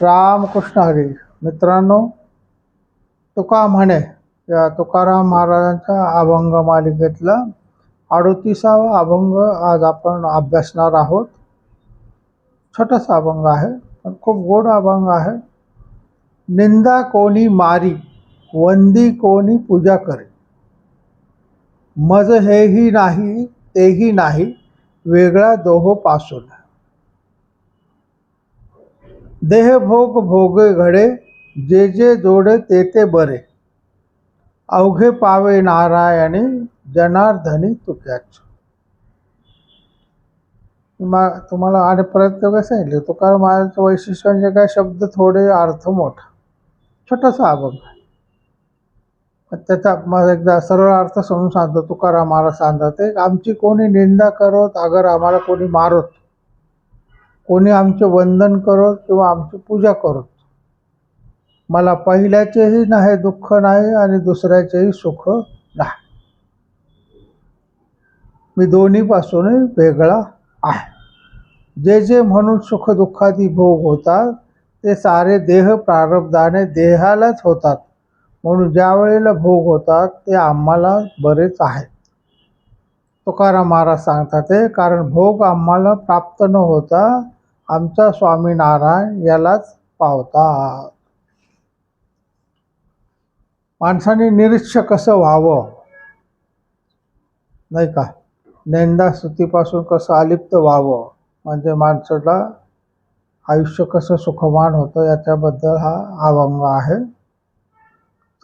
रामकृष्ण हरी. मित्रांनो तुका म्हणे या तुकाराम महाराजांच्या अभंग मालिकेतला अडोतीसावा अभंग आज आपण अभ्यासणार आहोत. छोटासा अभंग आहे पण खूप गोड अभंग आहे. निंदा कोणी मारी वंदी कोणी पूजा करे. मज हेही नाही तेही नाही वेगळा दोहो पासून देह भोग भोगे घडे जे जे जोडे ते ते बरे. अवघे पावे नारायणी जनार्दनी तुक्याच मा तुम्हाला आणि परत सांगितले सांगितलं तुकाराम महाराजचं वैशिष्ट्य म्हणजे काय शब्द थोडे अर्थ मोठा. छोटासा अभंग त्याचा मग एकदा सरळ अर्थ समजून सांगतो तुकाराम महाराज सांगतात ते आमची कोणी निंदा करत अगर आम्हाला कोणी मारत कोणी आमचे वंदन करत किंवा आमची पूजा करत. मला पहिल्याचेही नाही दुःख नाही आणि दुसऱ्याचेही सुख नाही. मी दोन्हीपासूनही वेगळा आहे. जे जे म्हणून सुख दुःखादी भोग होतात ते सारे देह प्रारब्धाने देहालाच होतात. म्हणून ज्या वेळेला भोग होतात ते आम्हाला बरेच आहेत. तुकाराम महाराज सांगतात ते कारण भोग आम्हाला प्राप्त न होता आमचा स्वामीनारायण यालाच पावतात. माणसाने निरीक्ष कसं व्हावं? नाही का? नेंदा स्तुतीपासून कसं अलिप्त व्हावं? म्हणजे माणसाला आयुष्य कसं सुखमान होतं याच्याबद्दल हा अभंग आहे.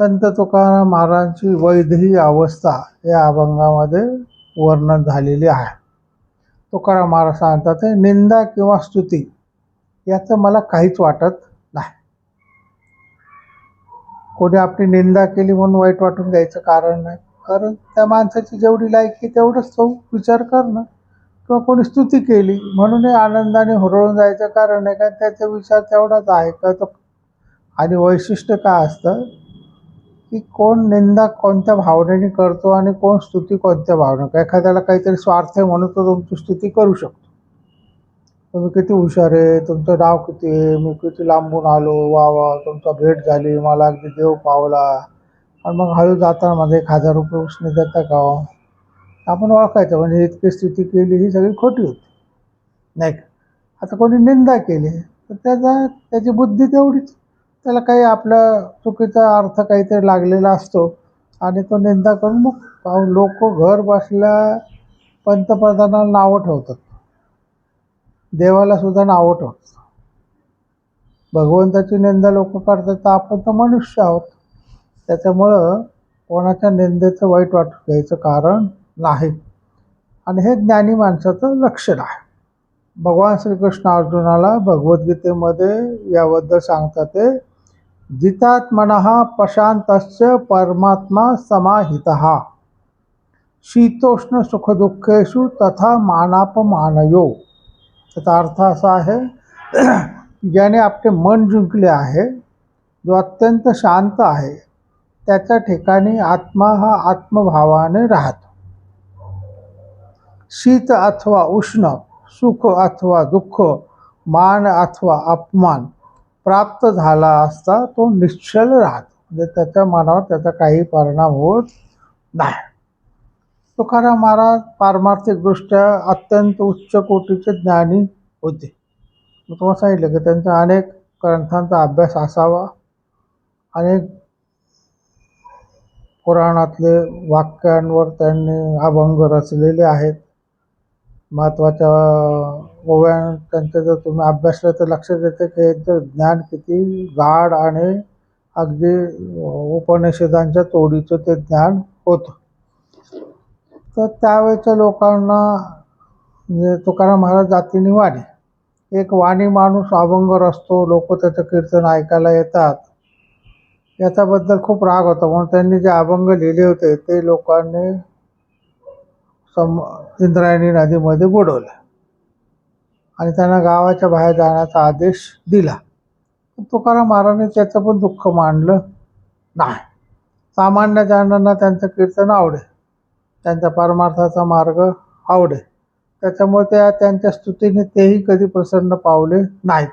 संत तुकाराम महाराजांची वैधही अवस्था या अभंगामध्ये वर्णन झालेली आहे. तुकाराम महाराज सांगतात ते निंदा किंवा स्तुती याचं मला काहीच वाटत नाही. कोणी आपली निंदा केली म्हणून वाईट वाटून द्यायचं कारण नाही. कारण त्या माणसाची जेवढी लायकी तेवढंच तो विचार करणं. किंवा कोणी स्तुती केली म्हणून हे आनंदाने हुरळून जायचं कारण आहे कारण त्याचा विचार तेवढाच आहे. का तो आणि वैशिष्ट्य काय असतं? की कोण निंदा कोणत्या भावनेने करतो आणि कोण स्तुती कोणत्या भावने एखाद्याला काहीतरी स्वार्थ आहे म्हणून तो तुमची स्तुती करू शकतो. तुम्ही किती हुशार आहे तुमचं नाव किती आहे मी किती लांबून आलो वा वा तुमचा भेट झाली मला अगदी देव पावला. आणि मग हळू जाताना माझे एक हजार रुपये उसने देता का? आपण ओळखायचं म्हणजे इतकी स्तुती केली ही सगळी खोटी होती. नाही का? आता कोणी निंदा केली तर त्याचा त्याची बुद्धी तेवढीच. त्याला काही आपल्या चुकीचा अर्थ काहीतरी लागलेला असतो. आणि तो निंदा करून मग लोक घर बसल्या पंतप्रधानाला नावं ठेवतात. देवाला सुद्धा नावं ठेवतात. भगवंताची निंदा लोक करतात तर आपण तर मनुष्य आहोत. त्याच्यामुळं कोणाच्या निंदेचं वाईट वाटून घ्यायचं कारण नाही. आणि हे ज्ञानी माणसाचं लक्षण आहे. भगवान श्रीकृष्ण अर्जुनाला भगवद्गीतेमध्ये याबद्दल सांगतात ते जितात्मन प्रशांतस्य परमात्मा समाहित। शीतोष्ण सुखदुःखेषु तथा मानापमानयो। त्याचा अर्थ असा आहे ज्याने आपले मन जिंकले आहे जो अत्यंत शांत आहे त्याच्या ठिकाणी आत्मा हा आत्मभावाने राहतो. शीत अथवा उष्ण सुख अथवा दुःख मान अथवा अपमान प्राप्त झाला असता तो निश्चल राहतो. म्हणजे त्याच्या मनावर त्याचा काही परिणाम होत नाही. तुकाराम महाराज पारमार्थिकदृष्ट्या अत्यंत उच्च कोटीचे ज्ञानी होते. मी तुम्हाला सांगितलं की त्यांचा अनेक ग्रंथांचा अभ्यास असावा. अनेक पुराणातले वाक्यांवर त्यांनी अभंग रचलेले आहेत. महत्त्वाच्या ओव्या त्यांचा जर तुम्ही अभ्यासला तर लक्षात येतं की यांचं ज्ञान किती गाढ आणि अगदी उपनिषदांच्या तोडीचं ते ज्ञान होतं. तर त्यावेळेच्या लोकांना म्हणजे तुकाराम महाराज जातीने वाणी. एक वाणी माणूस अभंगर असतो लोक त्याचं कीर्तन ऐकायला येतात. याच्याबद्दल खूप राग होता. म्हणून त्यांनी जे अभंग लिहिले होते ते लोकांनी सम इंद्रायणी नदीमध्ये बुडवलं. आणि त्यांना गावाच्या बाहेर जाण्याचा आदेश दिला. तुकाराम महाराजांनी त्याचं पण दुःख मांडलं नाही. सामान्य जणांना त्यांचं कीर्तन आवडे त्यांच्या परमार्थाचा मार्ग आवडे त्याच्यामुळे त्या त्यांच्या स्तुतीने तेही कधी प्रसन्न पावले नाहीत.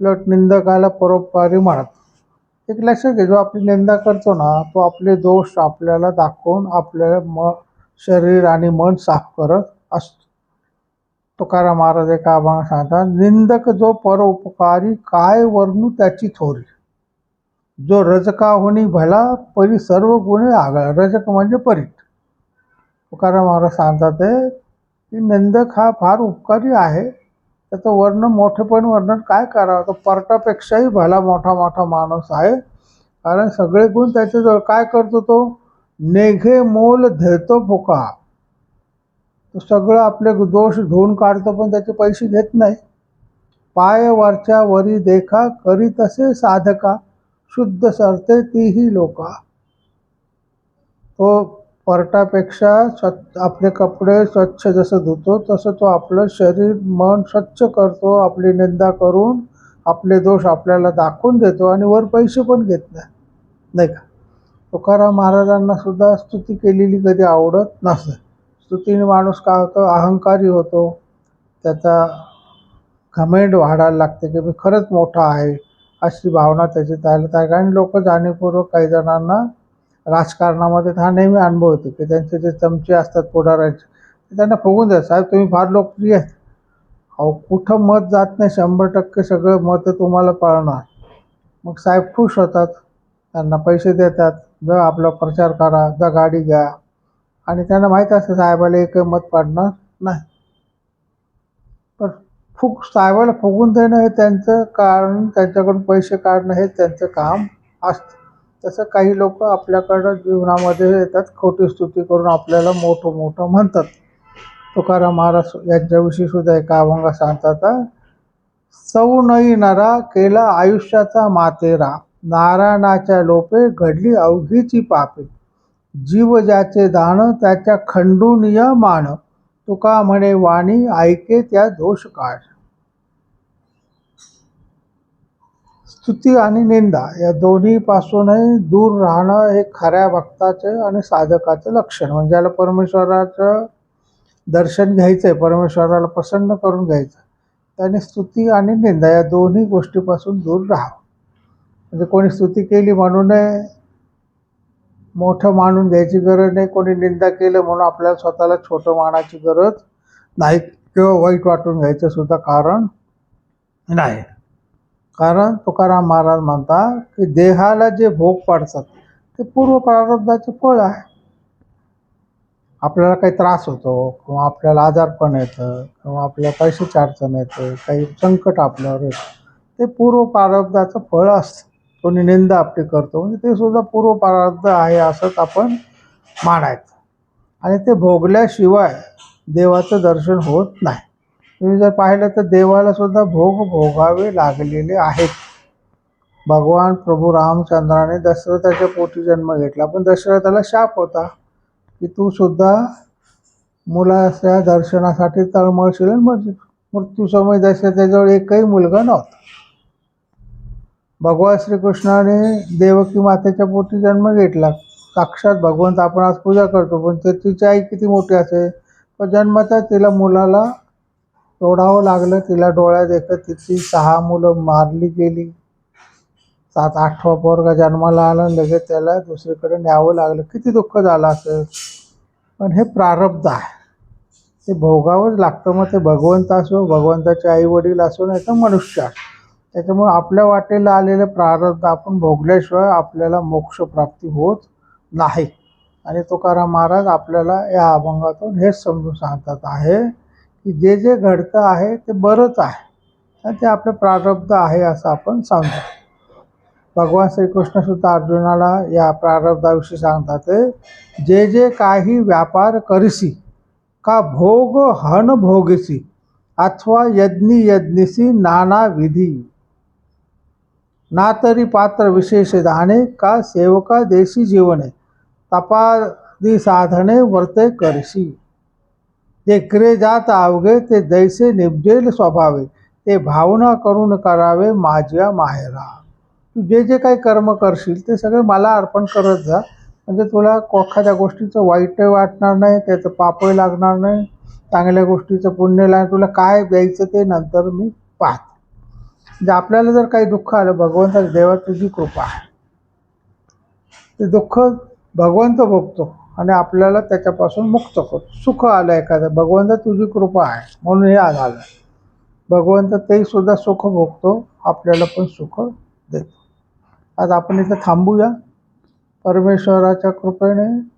लट निंदकाला परोपकारी म्हणत. एक लक्षात घे जो आपली निंदा करतो ना तो आपले दोष आपल्याला दाखवून आपल्याला म शरीर आणि मन साफ करत असतो. तुकाराम महाराज एका अभंगात सांगतात निंदक जो परोपकारी काय वर्णू त्याची थोरी. जो रजका होणी भला परी सर्व गुणे आगळा. रजक म्हणजे परीट तुकाराम महाराज सांगतात ते की निंदक हा फार उपकारी आहे. त्याचं वर्ण मोठेपण वर्णन काय करावं? तर पर्टापेक्षाही भला मोठा मोठा माणूस आहे. कारण सगळे गुण त्याच्याजवळ काय करतो तो? नेघे मोल धरतो फुका तो सगळं आपले दोष धुवून काढतो पण त्याचे पैसे घेत नाही. पाय वरच्या वरी देखा करी तसे साधका शुद्ध सरते तीही लोका. तो परटापेक्षा स्वच्छ आपले कपडे स्वच्छ जसं धुतो तसं तो आपलं शरीर मन स्वच्छ करतो आपली निंदा करून आपले दोष आपल्याला दाखवून देतो आणि वर पैसे पण घेत नाही. नाही का? तुकाराम महाराजांना सुद्धा स्तुती केलेली कधी आवडत नसे स्तुतीने माणूस काय होतो? अहंकारी होतो. त्याचा घमेंड वाढायला लागते की मी खरंच मोठा आहे अशी भावना त्याची तयार आहे आणि लोक जाणीवपूर्वक काही जणांना राजकारणामध्ये हा नेहमी अनुभव होतो की त्यांचे जे चमचे असतात पुढाऱ्यांचे ते त्यांना फुगून द्या साहेब तुम्ही फार लोकप्रिय आहे अहो कुठं मत जात नाही. शंभर टक्के सगळं मतं तुम्हाला पळणार. मग साहेब खुश होतात. त्यांना पैसे देतात. जा आपला प्रचार करा. जा गाडी घ्या. आणि त्यांना माहीत असतं साहेबाला एक मत पाडणार नाही. पण फुग साहेबाला फुगून देणं हे त्यांचं कारण त्यांच्याकडून पैसे काढणं हे त्यांचं काम असतं. तसं काही लोक आपल्याकडं जीवनामध्ये येतात खोटी स्तुती करून आपल्याला मोठं मोठं म्हणतात. तुकाराम महाराज यांच्याविषयी सुद्धा एका अभंगा सांगतात सौ नई नरा केला आयुष्याचा मातेरा नारायणाच्या लोपे घडली अवघीची पापे. जीव ज्याचे दान त्याच्या खंडूनिय मान. तुका म्हणे वाणी ऐके त्या दोष काढ स्तुती आणि निंदा या दोन्हीपासूनही दूर राहणं हे खऱ्या भक्ताचं आणि साधकाचं लक्षण. म्हणजे ज्याला परमेश्वराचं दर्शन घ्यायचं आहे परमेश्वराला प्रसन्न करून घ्यायचं. त्याने स्तुती आणि निंदा या दोन्ही गोष्टीपासून दूर राहावं. म्हणजे कोणी स्तुती केली म्हणून मोठं मानून घ्यायची गरज नाही. कोणी निंदा केलं म्हणून आपल्याला स्वतःला छोटं मानायची गरज नाही किंवा वाईट वाटून घ्यायचं सुद्धा कारण नाही. कारण तुकाराम महाराज म्हणतात की देहाला जे भोग पडतात ते पूर्व प्रारब्धाचे फळ आहे. आपल्याला काही त्रास होतो किंवा आपल्याला आजारपण येतं किंवा आपल्याला पैशाची अडचण येते काही संकट आपल्यावर येतं ते पूर्व प्रारब्धाचं फळ असतं. कोणी निंदा आपली करतो. म्हणजे ते सुद्धा पूर्व आहे असंच आपण मानायचं. आणि ते भोगल्याशिवाय देवाचं दर्शन होत नाही. तुम्ही जर पाहिलं तर देवाला सुद्धा भोग भोगावे लागलेले आहेत. भगवान प्रभू रामचंद्राने दशरथाच्या पोटी जन्म घेतला. पण दशरथाला शाप होता की तू सुद्धा मुलाच्या दर्शनासाठी तळमळशील आणि मृत्यूसमय दशरथाजवळ एकही मुलगा नव्हता. भगवान श्रीकृष्णाने देवकी मातेच्या पोटी जन्म घेतला. साक्षात भगवंत आपण आज पूजा करतो पण ते तिची आई किती मोठी असेल? पण जन्मता तिला मुलाला तोडावं लागलं तिला डोळ्या देखत तिची सहा मुलं मारली गेली. सात आठवा पोरगा जन्माला आला लगेच त्याला दुसरीकडे न्यावं लागलं. किती दुःख झालं असेल? पण हे प्रारब्ध आहे. ते भोगावंच लागतं. मग ते भगवंत असो भगवंताचे आई वडील असो नाही तर मनुष्य असो. त्याच्यामुळे आपल्या वाटेला आलेले प्रारब्ध आपण भोगल्याशिवाय आपल्याला मोक्षप्राप्ती होत नाही. आणि तुकाराम महाराज आपल्याला या अभंगातून हेच समजून सांगतात आहे की जे जे घडतं आहे ते बरंच आहे. आणि ते आपलं प्रारब्ध आहे असं आपण सांगतो. भगवान श्रीकृष्णसुद्धा अर्जुनाला या प्रारब्धाविषयी सांगतात जे जे काही व्यापार करसी का भोग हन भोगसी अथवा यज्ञी यज्ञसी नाना विधी ना तरी पात्र विशेष दाणे का सेवका देशी जीवने तपादी साधने वर्ते करशी. ते क्रे जात अवघे ते दैसे निपजेल स्वभावे. ते भावना करून करावे माझ्या माहेरा. तू जे जे काही कर्म करशील ते सगळे मला अर्पण करत जा. म्हणजे तुला एखाद्या गोष्टीचं वाईटही वाटणार नाही त्याचं पापही लागणार नाही. चांगल्या गोष्टीचं पुण्य लागणार तुला काय द्यायचं ते नंतर मी पाहतो. म्हणजे आपल्याला जर काही दुःख आलं भगवंता देवा तुझी कृपा आहे. ते दुःख भगवंत भोगतो आणि आपल्याला त्याच्यापासून मुक्त करतो. सुख आलं एखादं भगवंत तुझी कृपा आहे म्हणून हे आलं. भगवंत तेही सुद्धा सुख भोगतो आपल्याला पण सुख देतो. आज आपण इथं थांबूया. परमेश्वराच्या कृपेने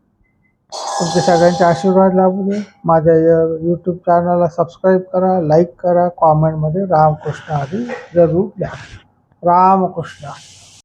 तुमच्या सगळ्यांचे आशीर्वाद लाभू दे माझ्या यूट्यूब चॅनलला सबस्क्राईब करा लाईक करा कॉमेंटमध्ये रामकृष्ण आधी जरूर द्या रामकृष्ण.